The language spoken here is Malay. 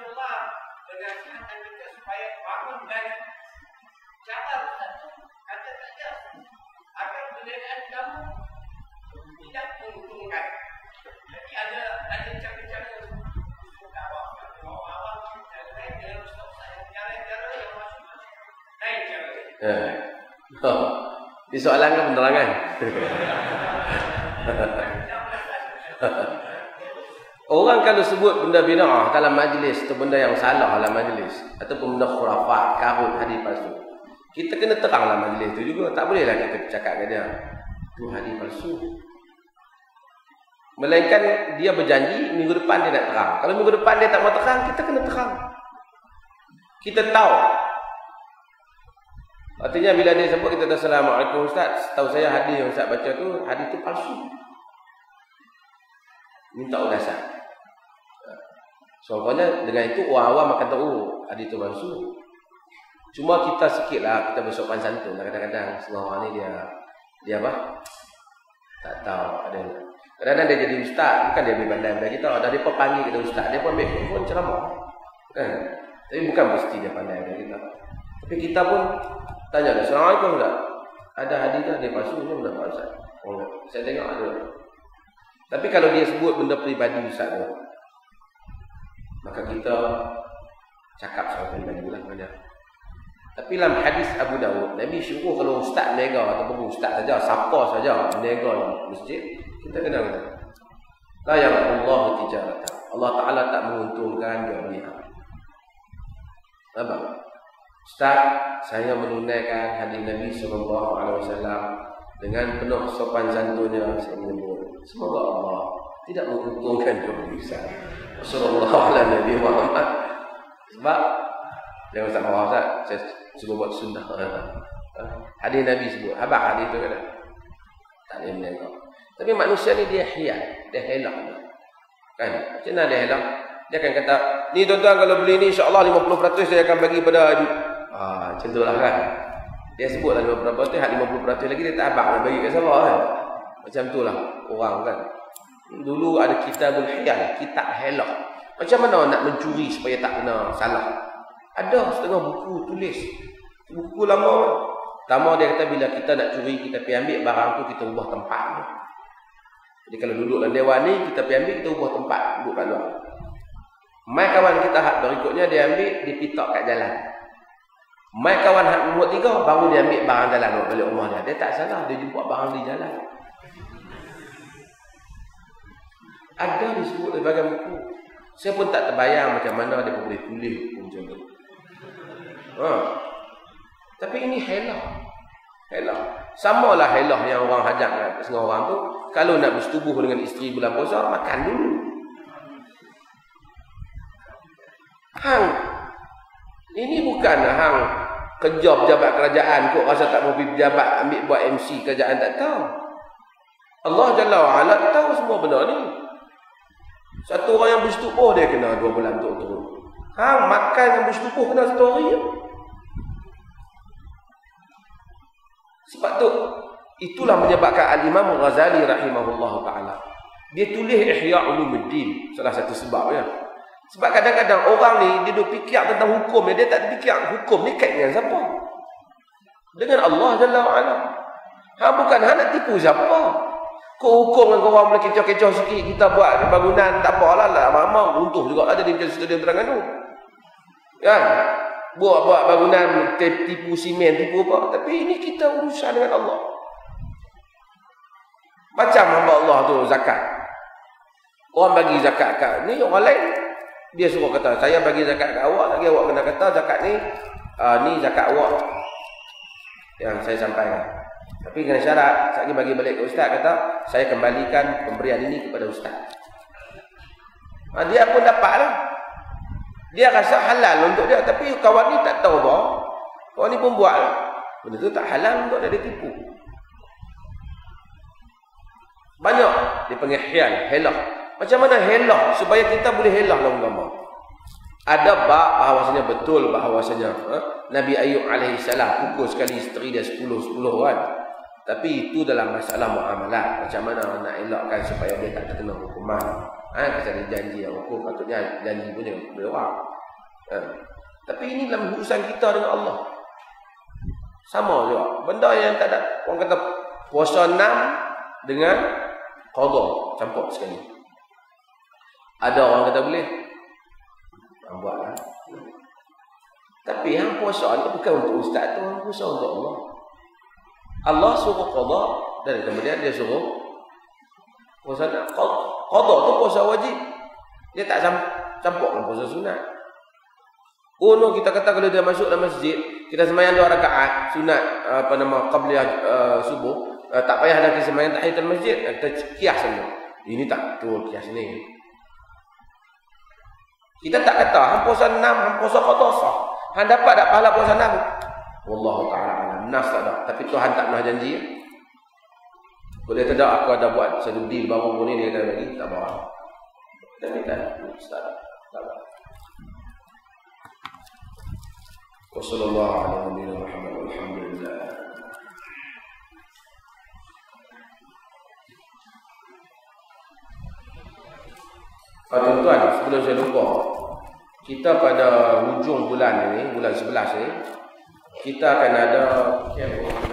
Rasulullah menasihatkan kita supaya bangun dari Ustaz kata saja agar penilaian kamu tidak menguntungkan. Jadi ada ada cara-cara dakwah awal-awal dan lain dengan Ustaz saya cara-cara yang masing-masing lain cara. Eh. Oh. Ini soalan ke penerangan? Orang kalau sebut benda bid'ah dalam majlis atau benda yang salah dalam majlis ataupun benda khurafat, karut, hadis palsu. Kita kena terang dalam majlis tu juga. Tak bolehlah kita cakap ke dia. Tu hadis palsu. Melainkan dia berjanji minggu depan dia nak terang. Kalau minggu depan dia tak mau terang, kita kena terang. Kita tahu. Artinya bila dia sebut kita Assalamualaikum Ustaz. Tahu saya hadis yang Ustaz baca tu, hadis tu palsu. Minta ulasan. Contohnya dengan itu orang awam akan tahu hadis itu palsu. Cuma kita sikitlah kita bersopan santun kadang-kadang setengah orang ni dia dia apa? Tak tahu ada. Kadang-kadang dia jadi ustaz, bukan dia ambil bandai pada kita. Ada dia panggil kita ustaz, dia pun ambil pun ceramah. Kan? Tapi bukan mesti dia pandai pada kita. Tapi kita pun tanya dia, Assalamualaikum tak? Ada hadis dia palsu ni sudah Ustaz. Oh, saya tengok ada. Tapi kalau dia sebut benda peribadi Ustaz tu, maka kita cakap soal pribadi lah banyak. Tapi dalam hadis Abu Dawud, Nabi suruh kalau ustaz nega ataupun ustaz saja, siapa saja nega masjid, kita kena kata. La ya Allah tijarata. Allah Taala tak menguntungkan jual beli. Apa? Ustaz, saya menunaikan hadis Nabi wasallam dengan penuh sopan santunnya saya menyebut. Semoga Allah tidak menguntungkan jual beli Ustaz. Sallallahu alaihi Muhammad. Sebab Jangan Ustaz marah Ustaz. Saya cuba buat sunnah. Hadis Nabi sebut Habak hadis tu kata. Tak boleh menengok. Tapi manusia ni dia hiat Dia helak. Kan? Macam mana dia helak? Dia akan kata Ni tuan-tuan kalau beli ni InsyaAllah 50% saya akan bagi pada ah, Macam tu lah kan? Dia sebut lah 50% Hak 50% lagi dia tak habak Nak bagi kat siapa kan? Macam tu lah Orang kan Dulu ada kitabul hiyal Kitab helak Macam mana nak mencuri Supaya tak kena salah ada setengah buku tulis. Buku lama. Pertama dia kata bila kita nak curi, kita pergi ambil barang tu, kita ubah tempat. Jadi kalau duduk dalam dewan ni, kita pergi ambil, kita ubah tempat. Duduk kat luar. Mai kawan kita hak berikutnya, dia ambil, dia pitak kat jalan. Mai kawan hak nombor tiga, baru dia ambil barang jalan balik rumah dia. Dia tak salah, dia jumpa barang di jalan. Ada disebut sebagai buku. Saya pun tak terbayang macam mana dia boleh tulis buku macam tu. Ha. Tapi ini helah. Helah. Samalah helah yang orang hajat dengan setengah orang tu. Kalau nak bersetubuh dengan isteri bulan puasa, makan dulu. Hang. Ini bukan hang kerja pejabat kerajaan kok rasa tak mau pergi pejabat ambil buat MC kerajaan tak tahu. Allah Jalla wa'ala tahu semua benda ni. Satu orang yang bersetubuh dia kena dua bulan untuk turun. Hang makan yang bersetubuh kena satu hari? Sebab tu itulah menyebabkan Al-Imam Ghazali rahimahullah taala dia tulis Ihya Ulumuddin salah satu sebab ya. Sebab kadang-kadang orang ni dia duk fikir tentang hukum dia, tak fikir hukum ni kait dengan siapa? Dengan Allah Jalla wa ala. Ha bukan ha nak tipu siapa? Kau hukum dengan orang boleh kecoh-kecoh sikit kita buat bangunan tak apalah lah mama runtuh juga lah jadi macam stadium Terengganu. Kan? buat-buat bangunan tipu simen tipu apa tapi ini kita urusan dengan Allah macam hamba Allah tu zakat orang bagi zakat kat ni orang lain dia suruh kata saya bagi zakat kat awak lagi awak kena kata zakat ni uh, ni zakat awak yang saya sampaikan tapi kena syarat saya bagi balik ke ustaz kata saya kembalikan pemberian ini kepada ustaz uh, dia pun dapat lah dia rasa halal untuk dia tapi kawan ni tak tahu apa. Kawan ni pun buat. Benda tu tak halal untuk dia ditipu. Banyak dia panggil hial, helah. Macam mana helah supaya kita boleh helah dalam agama? Ada bab bahawasanya betul bahawasanya ha? Nabi Ayub alaihi salam pukul sekali isteri dia 10 10 kan. Tapi itu dalam masalah muamalah. Macam mana nak elakkan supaya dia tak terkena hukuman. Ha, kita ada janji yang ukur patutnya janji punya berdoa. Ha. Tapi ini dalam urusan kita dengan Allah. Sama juga. Benda yang tak ada orang kata puasa enam dengan qada campur sekali. Ada orang kata boleh. Ha, buatlah. Tapi yang puasa ni bukan untuk ustaz tu, puasa untuk Allah. Allah suruh qada dan kemudian dia suruh puasa nak qada tu puasa wajib. Dia tak campur dengan puasa sunat. Oh no, kita kata kalau dia masuk dalam masjid, kita sembahyang dua rakaat sunat apa nama qabliyah uh, subuh, uh, tak payah lagi sembahyang tahiyatul masjid, kita kias saja. Ini tak betul kias ni. Kita tak kata hang puasa enam, hang puasa qada sah. Hang dapat tak pahala puasa enam? Wallahu taala alam. Nas tak ada, tapi Tuhan tak pernah janji. Boleh tidak aku ada buat satu deal baru pun ni dia lagi tak bawa. Dan kita ustaz. Tak bawa. Wassalamualaikum warahmatullahi. Pak tuan-tuan, sebelum saya lupa Kita pada hujung bulan ini Bulan 11 ini Kita akan ada Haji